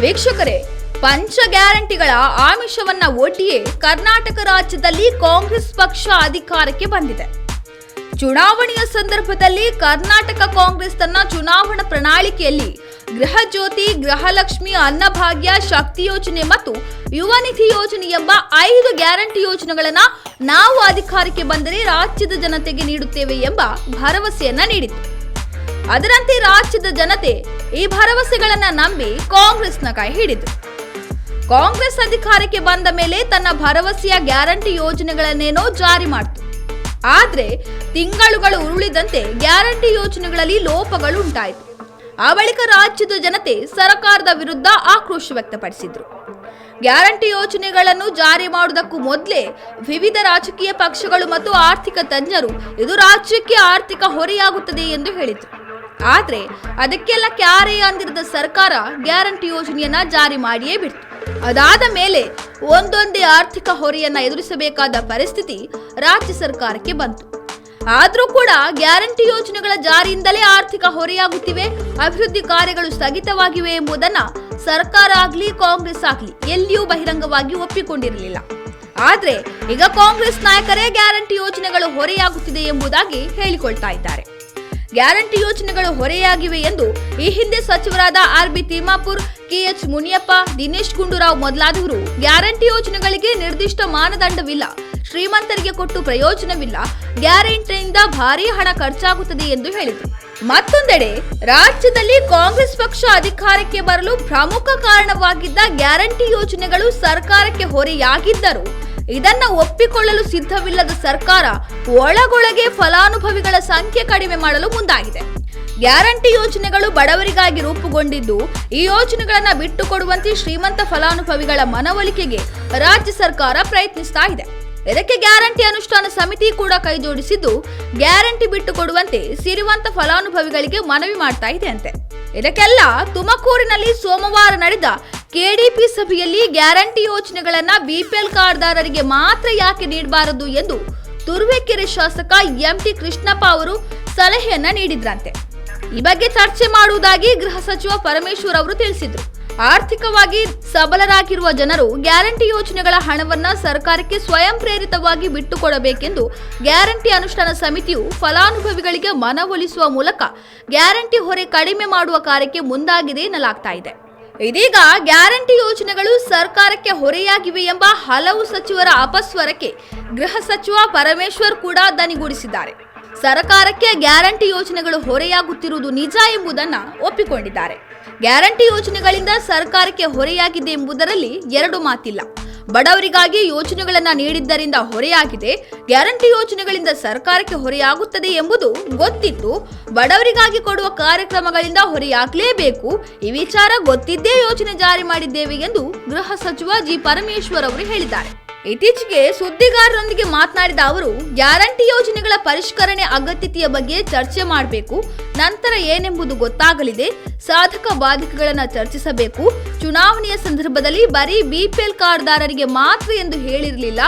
ವೀಕ್ಷಕರೇ, ಪಂಚ ಗ್ಯಾರಂಟಿಗಳ ಆಮಿಷವನ್ನ ಒಡ್ಡಿಯೇ ಕರ್ನಾಟಕ ರಾಜ್ಯದಲ್ಲಿ ಕಾಂಗ್ರೆಸ್ ಪಕ್ಷ ಅಧಿಕಾರಕ್ಕೆ ಬಂದಿದೆ. ಚುನಾವಣೆಯ ಸಂದರ್ಭದಲ್ಲಿ ಕರ್ನಾಟಕ ಕಾಂಗ್ರೆಸ್ ತನ್ನ ಚುನಾವಣಾ ಪ್ರಣಾಳಿಕೆಯಲ್ಲಿ ಗೃಹ ಜ್ಯೋತಿ, ಗೃಹಲಕ್ಷ್ಮಿ, ಅನ್ನಭಾಗ್ಯ, ಶಕ್ತಿ ಯೋಜನೆ ಮತ್ತು ಯುವ ನಿಧಿ ಯೋಜನೆ ಎಂಬ ಐದು ಗ್ಯಾರಂಟಿ ಯೋಜನೆಗಳನ್ನ ನಾವು ಅಧಿಕಾರಕ್ಕೆ ಬಂದರೆ ರಾಜ್ಯದ ಜನತೆಗೆ ನೀಡುತ್ತೇವೆ ಎಂಬ ಭರವಸೆಯನ್ನ ನೀಡಿತ್ತು. ಅದರಂತೆ ರಾಜ್ಯದ ಜನತೆ ಈ ಭರವಸೆಗಳನ್ನ ನಂಬಿ ಕಾಂಗ್ರೆಸ್ನ ಕೈ ಹಿಡಿದು. ಕಾಂಗ್ರೆಸ್ ಅಧಿಕಾರಕ್ಕೆ ಬಂದ ಮೇಲೆ ತನ್ನ ಭರವಸೆಯ ಗ್ಯಾರಂಟಿ ಯೋಜನೆಗಳನ್ನೇನೋ ಜಾರಿ ಮಾಡಿತು. ಆದ್ರೆ ತಿಂಗಳುಗಳು ಉರುಳಿದಂತೆ ಗ್ಯಾರಂಟಿ ಯೋಜನೆಗಳಲ್ಲಿ ಲೋಪಗಳು ಉಂಟಾಯಿತು. ಆ ಬಳಿಕ ರಾಜ್ಯದ ಜನತೆ ಸರ್ಕಾರದ ವಿರುದ್ಧ ಆಕ್ರೋಶ ವ್ಯಕ್ತಪಡಿಸಿದ್ರು. ಗ್ಯಾರಂಟಿ ಯೋಜನೆಗಳನ್ನು ಜಾರಿ ಮಾಡುವುದಕ್ಕೂ ಮೊದಲೇ ವಿವಿಧ ರಾಜಕೀಯ ಪಕ್ಷಗಳು ಮತ್ತು ಆರ್ಥಿಕ ತಜ್ಞರು, ಇದು ರಾಜ್ಯಕ್ಕೆ ಆರ್ಥಿಕ ಹೊರೆಯಾಗುತ್ತದೆ ಎಂದು ಹೇಳಿದ್ರು. ಆದ್ರೆ ಅದಕ್ಕೆಲ್ಲ ಕ್ಯಾರೆ ಅಂದಿರದ ಸರ್ಕಾರ ಗ್ಯಾರಂಟಿ ಯೋಜನೆಯನ್ನ ಜಾರಿ ಮಾಡಿಯೇ ಬಿಡ್ತು. ಅದಾದ ಮೇಲೆ ಒಂದೊಂದೇ ಆರ್ಥಿಕ ಹೊರೆಯನ್ನ ಎದುರಿಸಬೇಕಾದ ಪರಿಸ್ಥಿತಿ ರಾಜ್ಯ ಸರ್ಕಾರಕ್ಕೆ ಬಂತು. ಆದರೂ ಕೂಡ ಗ್ಯಾರಂಟಿ ಯೋಜನೆಗಳ ಜಾರಿಯಿಂದಲೇ ಆರ್ಥಿಕ ಹೊರೆಯಾಗುತ್ತಿವೆ, ಅಭಿವೃದ್ಧಿ ಕಾರ್ಯಗಳು ಸ್ಥಗಿತವಾಗಿವೆ ಎಂಬುದನ್ನ ಸರ್ಕಾರ ಆಗ್ಲಿ, ಕಾಂಗ್ರೆಸ್ ಆಗ್ಲಿ ಎಲ್ಲಿಯೂ ಬಹಿರಂಗವಾಗಿ ಒಪ್ಪಿಕೊಂಡಿರಲಿಲ್ಲ. ಆದ್ರೆ ಈಗ ಕಾಂಗ್ರೆಸ್ ನಾಯಕರೇ ಗ್ಯಾರಂಟಿ ಯೋಜನೆಗಳು ಹೊರೆಯಾಗುತ್ತಿದೆ ಎಂಬುದಾಗಿ ಹೇಳಿಕೊಳ್ತಾ ಇದ್ದಾರೆ. ಗ್ಯಾರಂಟಿ ಯೋಜನೆಗಳು ಹೊರೆಯಾಗಿವೆ ಎಂದು ಈ ಹಿಂದೆ ಸಚಿವರಾದ R B Timmapur KH Muniyappa, Dinesh Gundurao ಮೊದಲಾದವರು ಗ್ಯಾರಂಟಿ ಯೋಜನೆಗಳಿಗೆ ನಿರ್ದಿಷ್ಟ ಮಾನದಂಡವಿಲ್ಲ, ಶ್ರೀಮಂತರಿಗೆ ಕೊಟ್ಟು ಪ್ರಯೋಜನವಿಲ್ಲ, ಗ್ಯಾರಂಟಿಯಿಂದ ಭಾರಿ ಹಣ ಖರ್ಚಾಗುತ್ತದೆ ಎಂದು ಹೇಳಿದರು. ಮತ್ತೊಂದೆಡೆ, ರಾಜ್ಯದಲ್ಲಿ ಕಾಂಗ್ರೆಸ್ ಪಕ್ಷ ಅಧಿಕಾರಕ್ಕೆ ಬರಲು ಪ್ರಮುಖ ಕಾರಣವಾಗಿದ್ದ ಗ್ಯಾರಂಟಿ ಯೋಜನೆಗಳು ಸರ್ಕಾರಕ್ಕೆ ಹೊರೆಯಾಗಿದ್ದರು ಇದನ್ನ ಒಪ್ಪಿಕೊಳ್ಳಲು ಸಿದ್ಧವಿಲ್ಲದ ಸರ್ಕಾರ ಒಳಗೊಳಗೆ ಫಲಾನುಭವಿಗಳ ಸಂಖ್ಯೆ ಕಡಿಮೆ ಮಾಡಲು ಮುಂದಾಗಿದೆ. ಗ್ಯಾರಂಟಿ ಯೋಜನೆಗಳು ಬಡವರಿಗಾಗಿ ರೂಪುಗೊಂಡಿದ್ದು, ಈ ಯೋಜನೆಗಳನ್ನು ಬಿಟ್ಟುಕೊಡುವಂತೆ ಶ್ರೀಮಂತ ಫಲಾನುಭವಿಗಳ ಮನವೊಲಿಕೆಗೆ ರಾಜ್ಯ ಸರ್ಕಾರ ಪ್ರಯತ್ನಿಸ್ತಾ ಇದೆ. ಇದಕ್ಕೆ ಗ್ಯಾರಂಟಿ ಅನುಷ್ಠಾನ ಸಮಿತಿ ಕೂಡ ಕೈಜೋಡಿಸಿದ್ದು, ಗ್ಯಾರಂಟಿ ಬಿಟ್ಟುಕೊಡುವಂತೆ ಸಿರಿವಂತ ಫಲಾನುಭವಿಗಳಿಗೆ ಮನವಿ ಮಾಡ್ತಾ ಇದೆ ಅಂತೆ ಇದಕ್ಕೆಲ್ಲ ತುಮಕೂರಿನಲ್ಲಿ ಸೋಮವಾರ ನಡೆದ ಕೆಡಿಪಿ ಸಭೆಯಲ್ಲಿ ಗ್ಯಾರಂಟಿ ಯೋಜನೆಗಳನ್ನ ಬಿಪಿಎಲ್ ಕಾರ್ಡ್ದಾರರಿಗೆ ಮಾತ್ರ ಯಾಕೆ ನೀಡಬಾರದು ಎಂದು ತುರುವೇಕೆರೆ ಶಾಸಕ ಎಂಟಿ ಕೃಷ್ಣಪ್ಪ ಅವರು ಸಲಹೆಯನ್ನ ನೀಡಿದ್ರಂತೆ. ಈ ಬಗ್ಗೆ ಚರ್ಚೆ ಮಾಡುವುದಾಗಿ ಗೃಹ ಸಚಿವ ಪರಮೇಶ್ವರ್ ಅವರು ತಿಳಿಸಿದ್ರು. ಆರ್ಥಿಕವಾಗಿ ಸಬಲರಾಗಿರುವ ಜನರು ಗ್ಯಾರಂಟಿ ಯೋಜನೆಗಳ ಹಣವನ್ನ ಸರ್ಕಾರಕ್ಕೆ ಸ್ವಯಂ ಪ್ರೇರಿತವಾಗಿ ಬಿಟ್ಟುಕೊಡಬೇಕೆಂದು ಗ್ಯಾರಂಟಿ ಅನುಷ್ಠಾನ ಸಮಿತಿಯು ಫಲಾನುಭವಿಗಳಿಗೆ ಮನವೊಲಿಸುವ ಮೂಲಕ ಗ್ಯಾರಂಟಿ ಹೊರೆ ಕಡಿಮೆ ಮಾಡುವ ಕಾರ್ಯಕ್ಕೆ ಮುಂದಾಗಿದೆ ಎನ್ನಲಾಗ್ತಾ ಇದೆ. ಇದೀಗ ಗ್ಯಾರಂಟಿ ಯೋಜನೆಗಳು ಸರ್ಕಾರಕ್ಕೆ ಹೊರೆಯಾಗಿವೆ ಎಂಬ ಹಲವು ಸಚಿವರ ಅಪಸ್ವರಕ್ಕೆ ಗೃಹ ಸಚಿವ ಪರಮೇಶ್ವರ್ ಕೂಡ ದನಿಗೂಡಿಸಿದ್ದಾರೆ. ಸರ್ಕಾರಕ್ಕೆ ಗ್ಯಾರಂಟಿ ಯೋಜನೆಗಳು ಹೊರೆಯಾಗುತ್ತಿರುವುದು ನಿಜ ಎಂಬುದನ್ನ ಒಪ್ಪಿಕೊಂಡಿದ್ದಾರೆ. ಗ್ಯಾರಂಟಿ ಯೋಜನೆಗಳಿಂದ ಸರ್ಕಾರಕ್ಕೆ ಹೊರೆಯಾಗಿದೆ ಎಂಬುದರಲ್ಲಿ ಎರಡು ಮಾತಿಲ್ಲ. ಬಡವರಿಗಾಗಿ ಯೋಜನೆಗಳನ್ನು ನೀಡಿದ್ದರಿಂದ ಹೊರೆಯಾಗಿದೆ. ಗ್ಯಾರಂಟಿ ಯೋಜನೆಗಳಿಂದ ಸರ್ಕಾರಕ್ಕೆ ಹೊರೆಯಾಗುತ್ತದೆ ಎಂಬುದು ಗೊತ್ತಿತ್ತು. ಬಡವರಿಗಾಗಿ ಕೊಡುವ ಕಾರ್ಯಕ್ರಮಗಳಿಂದ ಹೊರೆಯಾಗಲೇಬೇಕು. ಈ ವಿಚಾರ ಗೊತ್ತಿದ್ದೇ ಯೋಜನೆ ಜಾರಿ ಮಾಡಿದ್ದೇವೆ ಎಂದು ಗೃಹ ಸಚಿವ ಜಿ. ಪರಮೇಶ್ವರ್ ಅವರು ಹೇಳಿದ್ದಾರೆ. ಇತ್ತೀಚೆಗೆ ಸುದ್ದಿಗಾರರೊಂದಿಗೆ ಮಾತನಾಡಿದ ಅವರು, ಗ್ಯಾರಂಟಿ ಯೋಜನೆಗಳ ಪರಿಷ್ಕರಣೆ ಅಗತ್ಯತೆಯ ಬಗ್ಗೆ ಚರ್ಚೆ ಮಾಡಬೇಕು, ನಂತರ ಏನೆಂಬುದು ಗೊತ್ತಾಗಲಿದೆ, ಸಾಧಕ ಬಾಧಕಗಳನ್ನು ಚರ್ಚಿಸಬೇಕು, ಚುನಾವಣೆಯ ಸಂದರ್ಭದಲ್ಲಿ ಬರೀ ಬಿಪಿಎಲ್ ಕಾರ್ಡ್ದಾರರಿಗೆ ಮಾತ್ರ ಎಂದು ಹೇಳಿರಲಿಲ್ಲ,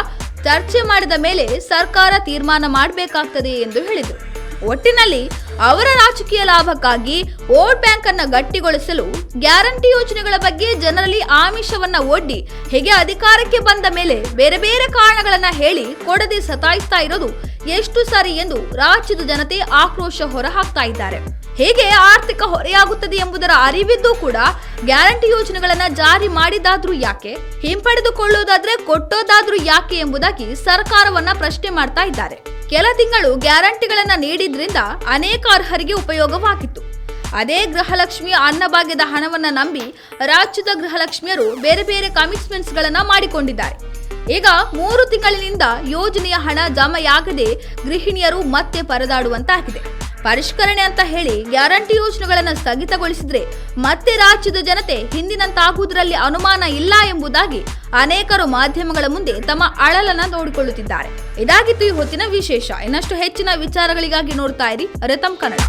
ಚರ್ಚೆ ಮಾಡಿದ ಮೇಲೆ ಸರ್ಕಾರ ತೀರ್ಮಾನ ಮಾಡಬೇಕಾಗ್ತದೆ ಎಂದು ಹೇಳಿದರು. ಒಟ್ಟಿನಲ್ಲಿ ಅವರ ರಾಜಕೀಯ ಲಾಭಕ್ಕಾಗಿ ವೋಟ್ ಬ್ಯಾಂಕ್ ಅನ್ನ ಗಟ್ಟಿಗೊಳಿಸಲು ಗ್ಯಾರಂಟಿ ಯೋಜನೆಗಳ ಬಗ್ಗೆ ಜನರಲ್ಲಿ ಆಮಿಷವನ್ನ ಒಡ್ಡಿ ಹೇಗೆ ಅಧಿಕಾರಕ್ಕೆ ಬಂದ ಮೇಲೆ ಬೇರೆ ಬೇರೆ ಕಾರಣಗಳನ್ನ ಹೇಳಿ ಕೊಡದೆ ಸತಾಯಿಸ್ತಾ ಇರೋದು ಎಷ್ಟು ಸರಿ ಎಂದು ರಾಜ್ಯದ ಜನತೆ ಆಕ್ರೋಶ ಹೊರಹಾಕ್ತಾ ಇದ್ದಾರೆ. ಹೇಗೆ ಆರ್ಥಿಕ ಹೊರೆಯಾಗುತ್ತದೆ ಎಂಬುದರ ಅರಿವಿದ್ದು ಕೂಡ ಗ್ಯಾರಂಟಿ ಯೋಜನೆಗಳನ್ನ ಜಾರಿ ಮಾಡಿದಾದ್ರೂ ಯಾಕೆ? ಹಿಂಪಡೆದುಕೊಳ್ಳೋದಾದ್ರೆ ಕೊಟ್ಟೋದಾದ್ರೂ ಯಾಕೆ ಎಂಬುದಾಗಿ ಸರ್ಕಾರವನ್ನ ಪ್ರಶ್ನೆ ಮಾಡ್ತಾ ಇದ್ದಾರೆ. ಕೆಲ ತಿಂಗಳು ಗ್ಯಾರಂಟಿಗಳನ್ನು ನೀಡಿದ್ರಿಂದ ಅನೇಕ ಅರ್ಹರಿಗೆ ಉಪಯೋಗವಾಗಿತ್ತು. ಅದೇ ಗೃಹಲಕ್ಷ್ಮಿ ಅನ್ನಭಾಗ್ಯದ ಹಣವನ್ನ ನಂಬಿ ರಾಜ್ಯದ ಗೃಹಲಕ್ಷ್ಮಿಯರು ಬೇರೆ ಬೇರೆ ಕಮಿಟ್ಮೆಂಟ್ಸ್ ಗಳನ್ನ ಮಾಡಿಕೊಂಡಿದ್ದಾರೆ. ಈಗ ಮೂರು ತಿಂಗಳಿನಿಂದ ಯೋಜನೆಯ ಹಣ ಜಮೆಯಾಗದೆ ಗೃಹಿಣಿಯರು ಮತ್ತೆ ಪರದಾಡುವಂತಾಗಿದೆ. ಪರಿಷ್ಕರಣೆ ಅಂತ ಹೇಳಿ ಗ್ಯಾರಂಟಿ ಯೋಜನೆಗಳನ್ನು ಸ್ಥಗಿತಗೊಳಿಸಿದ್ರೆ ಮತ್ತೆ ರಾಜ್ಯದ ಜನತೆ ಹಿಂದಿನಂತಾಗುವುದರಲ್ಲಿ ಅನುಮಾನ ಇಲ್ಲ ಎಂಬುದಾಗಿ ಅನೇಕರು ಮಾಧ್ಯಮಗಳ ಮುಂದೆ ತಮ್ಮ ಅಳಲನ್ನ ನೋಡಿಕೊಳ್ಳುತ್ತಿದ್ದಾರೆ. ಇದಾಗಿತ್ತು ಈ ಹೊತ್ತಿನ ವಿಶೇಷ. ಇನ್ನಷ್ಟು ಹೆಚ್ಚಿನ ವಿಚಾರಗಳಿಗಾಗಿ ನೋಡ್ತಾ ಇರಿ ರತಂ ಕನ್ನಡ.